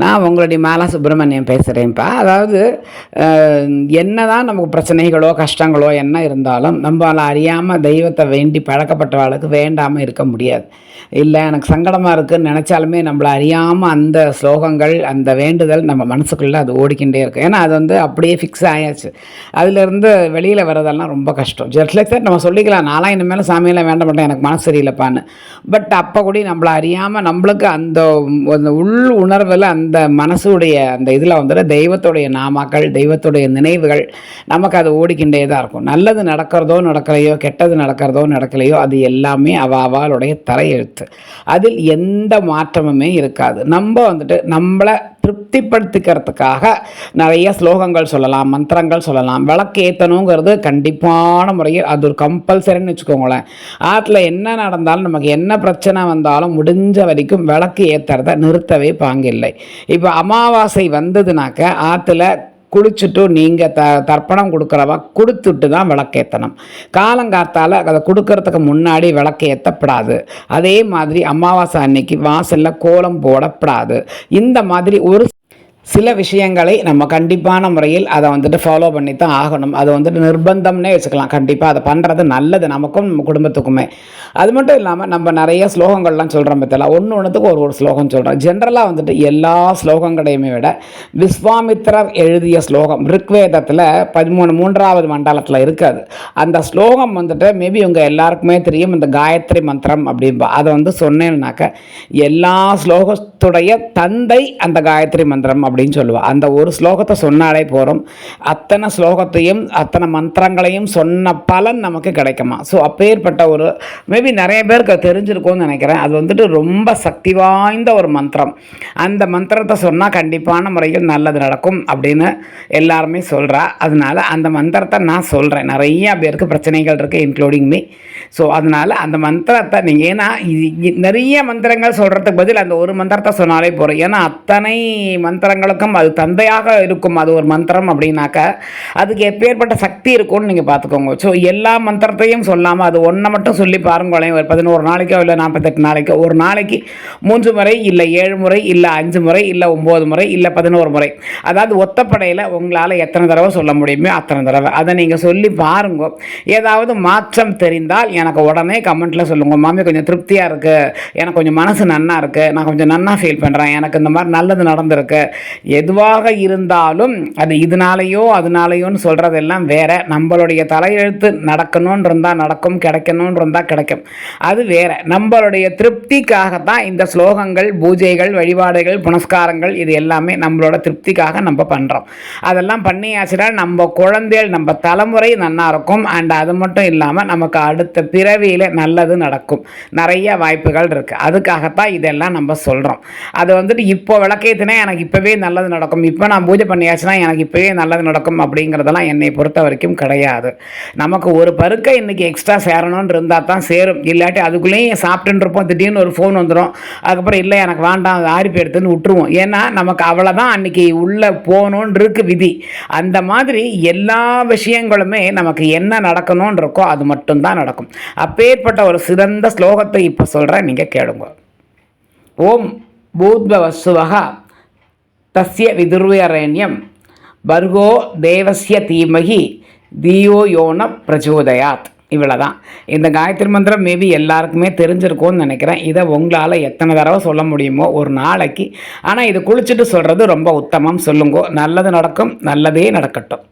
நான் உங்களுடைய மாலா சுப்பிரமணியம் பேசுகிறேன்ப்பா அதாவது என்ன தான் நமக்கு பிரச்சனைகளோ கஷ்டங்களோ என்ன இருந்தாலும் நம்மளால் அறியாமல் தெய்வத்தை வேண்டி பழக்கப்பட்டவளுக்கு வேண்டாமல் இருக்க முடியாது. இல்லை எனக்கு சங்கடமாக இருக்குதுன்னு நினச்சாலுமே நம்மளை அறியாமல் அந்த ஸ்லோகங்கள் அந்த வேண்டுதல் நம்ம மனசுக்குள்ளே அது ஓடிக்கிட்டே இருக்கும் ஏன்னா அது வந்து அப்படியே ஃபிக்ஸ் ஆயாச்சு. அதுலேருந்து வெளியில் வர்றதெல்லாம் ரொம்ப கஷ்டம். ஜஸ்ட் லைக் சார் நம்ம சொல்லிக்கலாம். நான்லாம் இனிமேல் சாமியெல்லாம் வேண்ட மாட்டேன். எனக்கு மனசு சரியில்லைப்பான்னு. பட் அப்போ கூட நம்மளை அறியாமல் நம்மளுக்கு அந்த அந்த உள் உணர்வில் அந்த அந்த மனசுடைய அந்த இதில் வந்துட்டு தெய்வத்துடைய நாமாக்கள் தெய்வத்துடைய நினைவுகள் நமக்கு அது ஓடிக்கிண்டே தான் இருக்கும். நல்லது நடக்கிறதோ நடக்கலையோ கெட்டது நடக்கிறதோ நடக்கலையோ அது எல்லாமே அவ அவளுடைய தலையெழுத்து. அதில் எந்த மாற்றமுமே இருக்காது. நம்ம வந்துட்டு நம்மளை திருப்திப்படுத்திக்கிறதுக்காக நிறைய ஸ்லோகங்கள் சொல்லலாம் மந்திரங்கள் சொல்லலாம். விளக்கு ஏற்றணுங்கிறது கண்டிப்பான முறையில் அது ஒரு கம்பல்சரின்னு வச்சுக்கோங்களேன். ஆற்றுல என்ன நடந்தாலும் நமக்கு என்ன பிரச்சனை வந்தாலும் முடிஞ்ச வரைக்கும் விளக்கு ஏற்றுறத நிறுத்தவே பாங்கில்லை. இப்போ அமாவாசை வந்ததுனாக்க ஆற்றுல குளிச்சுட்டு நீங்கள் த தர்ப்பணம் கொடுக்குறவா கொடுத்துட்டு தான் விளக்கேற்றணும் காலங்காத்தால் அதை கொடுக்கறதுக்கு முன்னாடி விளக்கு ஏற்றப்படாது அதே மாதிரி அமாவாசை அன்னைக்கு வாசலில் கோலம் போடப்படாது. இந்த மாதிரி ஒரு சில விஷயங்களை நம்ம கண்டிப்பான முறையில் அதை வந்துட்டு ஃபாலோ பண்ணி தான் ஆகணும். அது வந்துட்டு நிர்பந்தம்னே வச்சுக்கலாம். கண்டிப்பாக அதை பண்ணுறது நல்லது நமக்கும் நம்ம குடும்பத்துக்குமே. அது மட்டும் இல்லாமல் நம்ம நிறைய ஸ்லோகங்கள்லாம் சொல்கிறோம் பற்றில ஒன்று ஒன்றுத்துக்கு ஒரு ஒரு ஸ்லோகம் சொல்கிறோம் ஜென்ரலாக வந்துட்டு எல்லா ஸ்லோகங்களையுமே விட விஸ்வாமித்திரர் எழுதிய ஸ்லோகம் ரிக்வேதத்தில் பதிமூணு மூன்றாவது மண்டலத்தில் இருக்காது. அந்த ஸ்லோகம் வந்துட்டு மேபி உங்கள் எல்லாருக்குமே தெரியும். இந்த காயத்ரி மந்திரம் அப்படின்பா அதை வந்து சொன்னேன்னாக்க எல்லா ஸ்லோகத்துடைய தந்தை அந்த காயத்ரி மந்திரம் அப்படின்னு சொல்லுவாள் அந்த ஒரு ஸ்லோகத்தை சொன்னாலே போகிறோம் அத்தனை ஸ்லோகத்தையும் அத்தனை மந்திரங்களையும் சொன்ன பலன் நமக்கு கிடைக்குமா? ஸோ அப்பேற்பட்ட ஒரு மேபி நிறைய பேருக்கு அது தெரிஞ்சிருக்கும்னு நினைக்கிறேன். அது வந்துட்டு ரொம்ப சக்தி வாய்ந்த ஒரு மந்திரம். அந்த மந்திரத்தை சொன்னால் கண்டிப்பான முறையில் நல்லது நடக்கும் அப்படின்னு எல்லாருமே சொல்கிறா அதனால அந்த மந்திரத்தை நான் சொல்கிறேன் நிறையா பேருக்கு பிரச்சனைகள் இருக்குது இன்க்ளூடிங் மீ ஸோ அதனால் அந்த மந்திரத்தை நீங்கள் ஏன்னா இது நிறைய மந்திரங்கள் சொல்கிறதுக்கு பதில் அந்த ஒரு மந்திரத்தை சொன்னாலே போகிறோம் ஏன்னா அத்தனை மந்திரங்கள் மந்திரங்களுக்கும் அது தந்தையாக இருக்கும். அது ஒரு மந்திரம் அப்படின்னாக்கா அதுக்கு எப்பேற்பட்ட சக்தி இருக்கும்னு நீங்கள் பார்த்துக்கோங்க. ஸோ எல்லா மந்திரத்தையும் சொல்லாமல் அது ஒன்றை மட்டும் சொல்லி பாருங்களேன். ஒரு பதினோரு நாளைக்கோ இல்லை நாற்பத்தெட்டு நாளைக்கோ. ஒரு நாளைக்கு மூன்று முறை இல்லை ஏழு முறை இல்லை அஞ்சு முறை இல்லை ஒம்பது முறை இல்லை பதினோரு முறை. அதாவது ஒத்தப்படையில் உங்களால் எத்தனை தடவை சொல்ல முடியுமோ அத்தனை தடவை. அதை நீங்கள் சொல்லி பாருங்க. ஏதாவது மாற்றம் தெரிந்தால் எனக்கு உடனே கமெண்ட்டில் சொல்லுங்க. மாமி கொஞ்சம் திருப்தியாக இருக்குது எனக்கு கொஞ்சம் மனசு நன்னா இருக்குது நான் கொஞ்சம் நன்னா ஃபீல் பண்ணுறேன் எனக்கு இந்த மாதிரி நல்லது நடந்திருக்கு. எதுவாக இருந்தாலும் அது இதனாலேயோ அதனாலேயோன்னு சொல்கிறதெல்லாம் வேற. நம்மளுடைய தலையெழுத்து நடக்கணும்னு இருந்தால் நடக்கும் கிடைக்கணும்னு இருந்தால் கிடைக்கும். அது வேற. நம்மளுடைய திருப்திக்காக தான் இந்த ஸ்லோகங்கள் பூஜைகள் வழிபாடுகள் புனஸ்காரங்கள் இது எல்லாமே நம்மளோட திருப்திக்காக நம்ம பண்ணுறோம் அதெல்லாம் பண்ணியாச்சுன்னா நம்ம குழந்தைகள் நம்ம தலைமுறை நல்லா இருக்கும். அண்ட் அது மட்டும் இல்லாமல் நமக்கு அடுத்த பிறவியில் நல்லது நடக்கும். நிறைய வாய்ப்புகள் இருக்குது அதுக்காகத்தான் இதெல்லாம் நம்ம சொல்கிறோம் அது வந்துட்டு இப்போ விளக்கேற்றினா எனக்கு இப்போவே நல்லது நடக்கும். இப்போ நான் பூஜை பண்ணியாச்சுன்னா எனக்கு இப்போயே நல்லது நடக்கும் அப்படிங்கிறதெல்லாம் என்னை பொறுத்த வரைக்கும் கிடையாது. நமக்கு ஒரு பருக்கை இன்றைக்கி எக்ஸ்ட்ரா சேரணும்னு இருந்தால் தான் சேரும். இல்லாட்டி அதுக்குள்ளேயும் சாப்பிட்டுருப்போம் இருப்போம். திடீர்னு ஒரு ஃபோன் வந்துடும் அதுக்கப்புறம் இல்லை எனக்கு வேண்டாம் அது ஆரி போயிடுதுன்னு விட்டுருவோம். ஏன்னா நமக்கு அவ்வளோதான் அன்றைக்கி உள்ளே போகணுன்னு இருக்கு விதி. அந்த மாதிரி எல்லா விஷயங்களுமே நமக்கு என்ன நடக்கணும்னு இருக்கோ அது மட்டும்தான் நடக்கும். அப்பேற்பட்ட ஒரு சிறந்த ஸ்லோகத்தை இப்போ சொல்கிறேன் நீங்கள் கேளுங்க. ஓம் பூத்வசுவக தஸ்ய விதுர்வரண்யம் பர்கோ தேவசிய தீமகி தியோ யோன பிரச்சோதயாத் இவ்வளோதான் இந்த காயத்ரி மந்திரம் மேபி எல்லாருக்குமே தெரிஞ்சிருக்கும்னு நினைக்கிறேன். இதை உங்களால் எத்தனை தடவை சொல்ல முடியுமோ ஒரு நாளைக்கு. ஆனால் இது குளிச்சுட்டு சொல்கிறது ரொம்ப உத்தமம். சொல்லுங்க. நல்லது நடக்கும் நல்லதே நடக்கட்டும்.